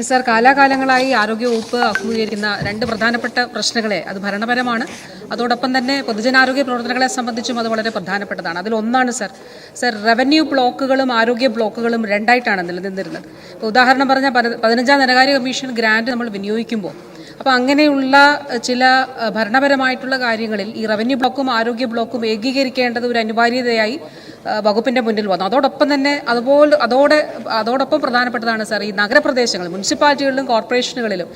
Sir കാലാകാലങ്ങളായി ആരോഗ്യവകുപ്പ് അഭിമുഖീകരിക്കുന്ന രണ്ട് പ്രധാനപ്പെട്ട പ്രശ്നങ്ങളെ അത് ഭരണപരമാണ്. അതോടൊപ്പം തന്നെ പൊതുജനാരോഗ്യ പ്രവർത്തനങ്ങളെ സംബന്ധിച്ചും അത് വളരെ പ്രധാനപ്പെട്ടതാണ്. അതിലൊന്നാണ് സർ സർ റവന്യൂ ബ്ലോക്കുകളും ആരോഗ്യ ബ്ലോക്കുകളും രണ്ടായിട്ടാണ് നിലനിന്നിരുന്നത്. ഇപ്പോൾ ഉദാഹരണം പറഞ്ഞാൽ പതി- പതിനഞ്ചാം ധനകാര്യ കമ്മീഷൻ ഗ്രാൻഡ് നമ്മൾ വിനിയോഗിക്കുമ്പോൾ അപ്പോൾ അങ്ങനെയുള്ള ചില ഭരണപരമായിട്ടുള്ള കാര്യങ്ങളിൽ ഈ റവന്യൂ ബ്ലോക്കും ആരോഗ്യ ബ്ലോക്കും ഏകീകരിക്കേണ്ടത് ഒരു അനിവാര്യതയായി വകുപ്പിന്റെ മുന്നിൽ വന്നു. അതോടൊപ്പം തന്നെ അതുപോലെ അതോടെ അതോടൊപ്പം പ്രധാനപ്പെട്ടതാണ് സാർ ഈ നഗരപ്രദേശങ്ങൾ മുനിസിപ്പാലിറ്റികളിലും കോർപ്പറേഷനുകളിലും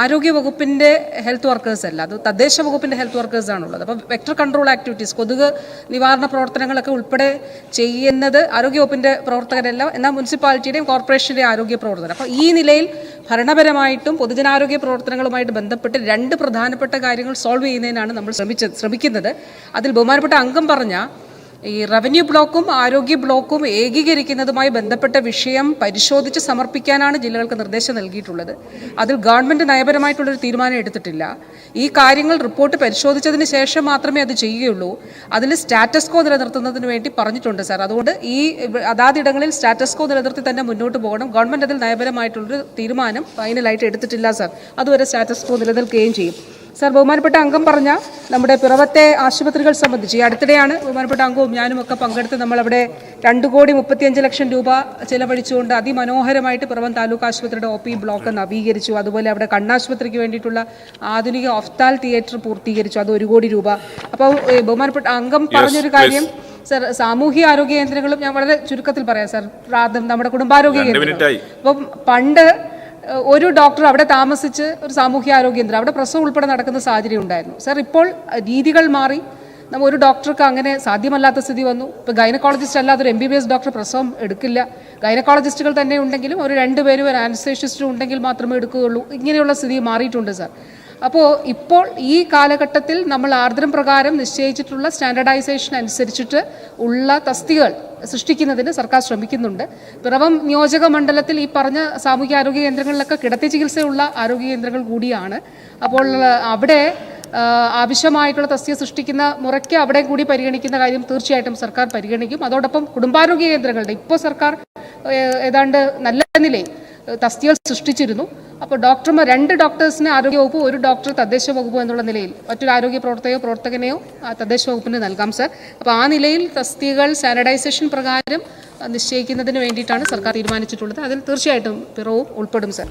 ആരോഗ്യ വകുപ്പിന്റെ ഹെൽത്ത് വർക്കേഴ്സ് അല്ല അത് തദ്ദേശ വകുപ്പിന്റെ ഹെൽത്ത് വർക്കേഴ്സ് ആണുള്ളത്. അപ്പോൾ വെക്ടർ കൺട്രോൾ ആക്ടിവിറ്റീസ് കൊതുക് നിവാരണ പ്രവർത്തനങ്ങളൊക്കെ ഉൾപ്പെടെ ചെയ്യുന്നത് ആരോഗ്യ വകുപ്പിന്റെ പ്രവർത്തകരല്ല എന്നാൽ മുനിസിപ്പാലിറ്റിയുടെയും കോർപ്പറേഷന്റെയും ആരോഗ്യ പ്രവർത്തനം അപ്പോൾ ഈ നിലയിൽ ഭരണപരമായിട്ടും പൊതുജനാരോഗ്യ പ്രവർത്തനങ്ങളുമായിട്ട് ബന്ധപ്പെട്ട് രണ്ട് പ്രധാനപ്പെട്ട കാര്യങ്ങൾ സോൾവ് ചെയ്യുന്നതിനാണ് നമ്മൾ ശ്രമിച്ചത് ശ്രമിക്കുന്നത്. അതിൽ ബഹുമാനപ്പെട്ട അംഗം പറഞ്ഞ ഈ റവന്യൂ ബ്ലോക്കും ആരോഗ്യ ബ്ലോക്കും ഏകീകരിക്കുന്നതുമായി ബന്ധപ്പെട്ട വിഷയം പരിശോധിച്ച് സമർപ്പിക്കാനാണ് ജില്ലകൾക്ക് നിർദ്ദേശം നൽകിയിട്ടുള്ളത്. അതിൽ ഗവൺമെന്റ് നയപരമായിട്ടുള്ളൊരു തീരുമാനം എടുത്തിട്ടില്ല. ഈ കാര്യങ്ങൾ റിപ്പോർട്ട് പരിശോധിച്ചതിന് ശേഷം മാത്രമേ അത് ചെയ്യുകയുള്ളൂ. അതിൽ സ്റ്റാറ്റസ്കോ നിലനിർത്തുന്നതിന് വേണ്ടി പറഞ്ഞിട്ടുണ്ട് സാർ. അതുകൊണ്ട് ഈ അതാതിടങ്ങളിൽ സ്റ്റാറ്റസ് കോ നിലനിർത്തി തന്നെ മുന്നോട്ട് പോകണം. ഗവൺമെന്റ് അതിൽ നയപരമായിട്ടുള്ളൊരു തീരുമാനം ഫൈനലായിട്ട് എടുത്തിട്ടില്ല സാർ. അതുവരെ സ്റ്റാറ്റസ്കോ നിലനിൽക്കുകയും ചെയ്യും. സാർ ബഹുമാനപ്പെട്ട അംഗം പറഞ്ഞ നമ്മുടെ പിറവത്തെ ആശുപത്രികൾ സംബന്ധിച്ച് ഈ അടുത്തിടെയാണ് ബഹുമാനപ്പെട്ട അംഗവും ഞാനും ഒക്കെ പങ്കെടുത്ത് നമ്മളവിടെ രണ്ട് കോടി മുപ്പത്തിയഞ്ച് ലക്ഷം രൂപ ചിലവഴിച്ചുകൊണ്ട് അതിമനോഹരമായിട്ട് പിറവം താലൂക്ക് ആശുപത്രിയുടെ ഒ പി ബ്ലോക്ക് നവീകരിച്ചു. അതുപോലെ അവിടെ കണ്ണാശുപത്രിക്ക് വേണ്ടിയിട്ടുള്ള ആധുനിക ഒഫ്താൽ തിയേറ്റർ പൂർത്തീകരിച്ചു. അത് ഒരു കോടി രൂപ. അപ്പോൾ ബഹുമാനപ്പെട്ട അംഗം പറഞ്ഞൊരു കാര്യം സർ സാമൂഹ്യ ആരോഗ്യ കേന്ദ്രങ്ങളും ഞാൻ വളരെ ചുരുക്കത്തിൽ പറയാം സർ പ്രാഥ- നമ്മുടെ കുടുംബാരോഗ്യ കേന്ദ്രം. അപ്പം പണ്ട് ഒരു ഡോക്ടർ അവിടെ താമസിച്ച് ഒരു സാമൂഹ്യ കേന്ദ്രം അവിടെ പ്രസവം ഉൾപ്പെടെ നടക്കുന്ന സാഹചര്യം ഉണ്ടായിരുന്നു. സർ ഇപ്പോൾ രീതികൾ മാറി. നമ്മൾ ഒരു ഡോക്ടർക്ക് അങ്ങനെ സാധ്യമല്ലാത്ത സ്ഥിതി വന്നു. ഇപ്പോൾ ഗൈനക്കോളജിസ്റ്റ് അല്ലാതെ ഒരു M B B S doctor പ്രസവം എടുക്കില്ല. ഗൈനക്കോളജിസ്റ്റുകൾ തന്നെ ഉണ്ടെങ്കിലും ഒരു രണ്ട് പേരും ഒരു ആനസ്തേഷ്യസ്റ്റും ഉണ്ടെങ്കിൽ മാത്രമേ എടുക്കുകയുള്ളൂ. ഇങ്ങനെയുള്ള സ്ഥിതി മാറിയിട്ടുണ്ട് സാർ. അപ്പോൾ ഇപ്പോൾ ഈ കാലഘട്ടത്തിൽ നമ്മൾ ആർദ്രം പ്രകാരം നിശ്ചയിച്ചിട്ടുള്ള സ്റ്റാൻഡർഡൈസേഷൻ അനുസരിച്ചിട്ട് ഉള്ള തസ്തികൾ സൃഷ്ടിക്കുന്നതിന് സർക്കാർ ശ്രമിക്കുന്നുണ്ട്. പിറവം നിയോജക മണ്ഡലത്തിൽ ഈ പറഞ്ഞ സാമൂഹ്യ ആരോഗ്യ കേന്ദ്രങ്ങളിലൊക്കെ കിടത്തി ചികിത്സയുള്ള ആരോഗ്യ കേന്ദ്രങ്ങൾ കൂടിയാണ്. അപ്പോൾ അവിടെ ആവശ്യമായിട്ടുള്ള തസ്തിക സൃഷ്ടിക്കുന്ന മുറയ്ക്ക് അവിടെ കൂടി പരിഗണിക്കുന്ന കാര്യം തീർച്ചയായിട്ടും സർക്കാർ പരിഗണിക്കും. അതോടൊപ്പം കുടുംബാരോഗ്യ കേന്ദ്രങ്ങളുടെ ഇപ്പോൾ സർക്കാർ ഏതാണ്ട് നല്ല നിലയിൽ തസ്തികൾ സൃഷ്ടിച്ചിരുന്നു. അപ്പോൾ ഡോക്ടർമാർ രണ്ട് ഡോക്ടേഴ്സിന് ആരോഗ്യ വകുപ്പ് ഒരു ഡോക്ടർ തദ്ദേശ വകുപ്പ് എന്നുള്ള നിലയിൽ മറ്റൊരു ആരോഗ്യ പ്രവർത്തകയോ പ്രവർത്തകനെയോ തദ്ദേശ വകുപ്പിന് നൽകാം സർ. അപ്പോൾ ആ നിലയിൽ തസ്തികൾ സാനിറ്റൈസേഷൻ പ്രകാരം നിശ്ചയിക്കുന്നതിന് വേണ്ടിയിട്ടാണ് സർക്കാർ തീരുമാനിച്ചിട്ടുള്ളത്. അതിൽ തീർച്ചയായിട്ടും പിറവും ഉൾപ്പെടും സർ.